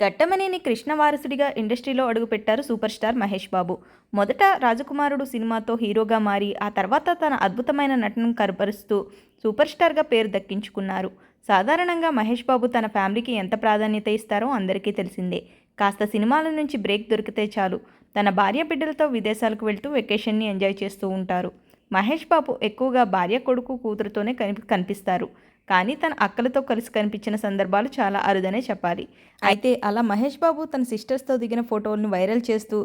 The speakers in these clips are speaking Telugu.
ఘట్టమనేని కృష్ణ వారసుడిగా ఇండస్ట్రీలో అడుగుపెట్టారు సూపర్ స్టార్ మహేష్ బాబు. మొదట రాజకుమారుడు సినిమాతో హీరోగా మారి ఆ తర్వాత తన అద్భుతమైన నటనను కనపరుస్తూ సూపర్ స్టార్గా పేరు దక్కించుకున్నారు. సాధారణంగా మహేష్ బాబు తన ఫ్యామిలీకి ఎంత ప్రాధాన్యత ఇస్తారో అందరికీ తెలిసిందే. కాస్త సినిమాల నుంచి బ్రేక్ దొరికితే చాలు. తన భార్య బిడ్డలతో విదేశాలకు వెళ్తూ వెకేషన్ని ఎంజాయ్ చేస్తూ ఉంటారు. మహేష్ బాబు ఎక్కువగా భార్య కొడుకు కూతురుతోనే కని కనిపిస్తారు. కానీ తన అక్కలతో కలిసి కనిపించిన సందర్భాలు చాలా అరుదనే చెప్పాలి. అయితే అలా మహేష్ బాబు తన సిస్టర్స్తో దిగిన ఫోటోలను వైరల్ చేస్తూ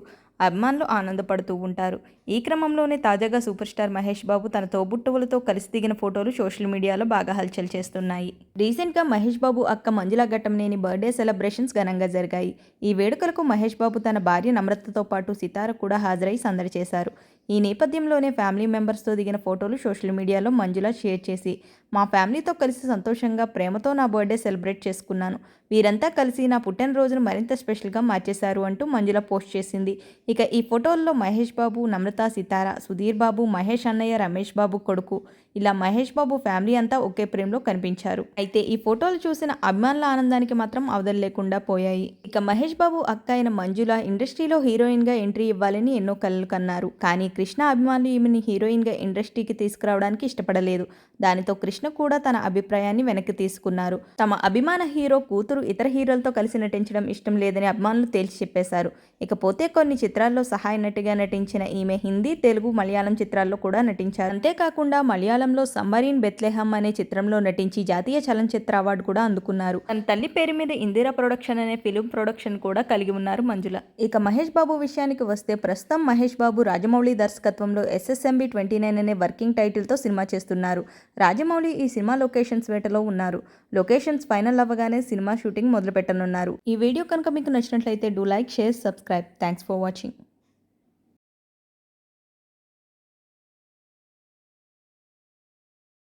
అభిమానులు ఆనందపడుతూ ఉంటారు. ఈ క్రమంలోనే తాజాగా సూపర్ స్టార్ మహేష్ బాబు తన తోబుట్టువులతో కలిసి దిగిన ఫోటోలు సోషల్ మీడియాలో బాగా హల్చల్ చేస్తున్నాయి. రీసెంట్గా మహేష్ బాబు అక్క మంజుల ఘట్టంనేని బర్త్డే సెలబ్రేషన్స్ ఘనంగా జరిగాయి. ఈ వేడుకలకు మహేష్ బాబు తన భార్య నమ్రతతో పాటు సితార కూడా హాజరై సందడి చేశారు. ఈ నేపథ్యంలోనే ఫ్యామిలీ మెంబర్స్తో దిగిన ఫోటోలు సోషల్ మీడియాలో మంజుల షేర్ చేసి మా ఫ్యామిలీతో కలిసి సంతోషంగా ప్రేమతో నా బర్త్డే సెలబ్రేట్ చేసుకున్నాను. వీరంతా కలిసి నా పుట్టినరోజును మరింత స్పెషల్గా మార్చేశారు అంటూ మంజుల పోస్ట్ చేసింది. ఇక ఈ ఫోటోల్లో మహేష్ బాబు నమ్రత సితార సుధీర్ బాబు మహేష్ అన్నయ్య రమేష్ బాబు కొడుకు. ఇలా మహేష్ బాబు ఫ్యామిలీ అంతా ఒకే ప్రేమలో కనిపించారు. అయితే ఈ ఫోటోలు చూసిన అభిమానుల ఆనందానికి మాత్రం అవధలు లేకుండా పోయాయి. ఇక మహేష్ బాబు అక్క అయిన మంజుల ఇండస్ట్రీలో హీరోయిన్గా ఎంట్రీ ఇవ్వాలని ఎన్నో కలలు కన్నారు. కానీ కృష్ణ అభిమానులు ఈమెని హీరోయిన్గా ఇండస్ట్రీకి తీసుకురావడానికి ఇష్టపడలేదు. దానితో కృష్ణ కూడా తన అభిప్రాయాన్ని వెనక్కి తీసుకున్నారు. తమ అభిమాన హీరో కూతురు ఇతర హీరోలతో కలిసి నటించడం ఇష్టం లేదని అభిమానులు తేల్చి చెప్పేశారు. ఇకపోతే కొన్ని చిత్రాల్లో సహాయ నటిగా నటించిన ఈమె హిందీ తెలుగు మలయాళం చిత్రాల్లో కూడా నటించారు. అంతేకాకుండా మలయాళంలో సమ్మరీన్ బెత్లెహమ్ అనే చిత్రంలో నటించి జాతీయ చలనచిత్ర అవార్డు కూడా అందుకున్నారు. తన తల్లి పేరు మీద ఇందిరా ప్రొడక్షన్ అనే ఫిలిం ప్రొడక్షన్ కూడా కలిగి ఉన్నారు మంజుల. ఇక మహేష్ బాబు విషయానికి వస్తే ప్రస్తుతం మహేష్ బాబు రాజమౌళి దర్శకత్వంలో ఎస్ఎస్ఎంబి ట్వంటీ నైన్ అనే వర్కింగ్ టైటిల్తో సినిమా చేస్తున్నారు. రాజమౌళి ఈ సినిమా లొకేషన్స్ వేటలో ఉన్నారు. లొకేషన్స్ ఫైనల్ అవ్వగానే సినిమా షూటింగ్ మొదలుపెట్టనున్నారు. ఈ వీడియో కనుక మీకు నచ్చినట్లయితే do like share subscribe. Thanks for watching.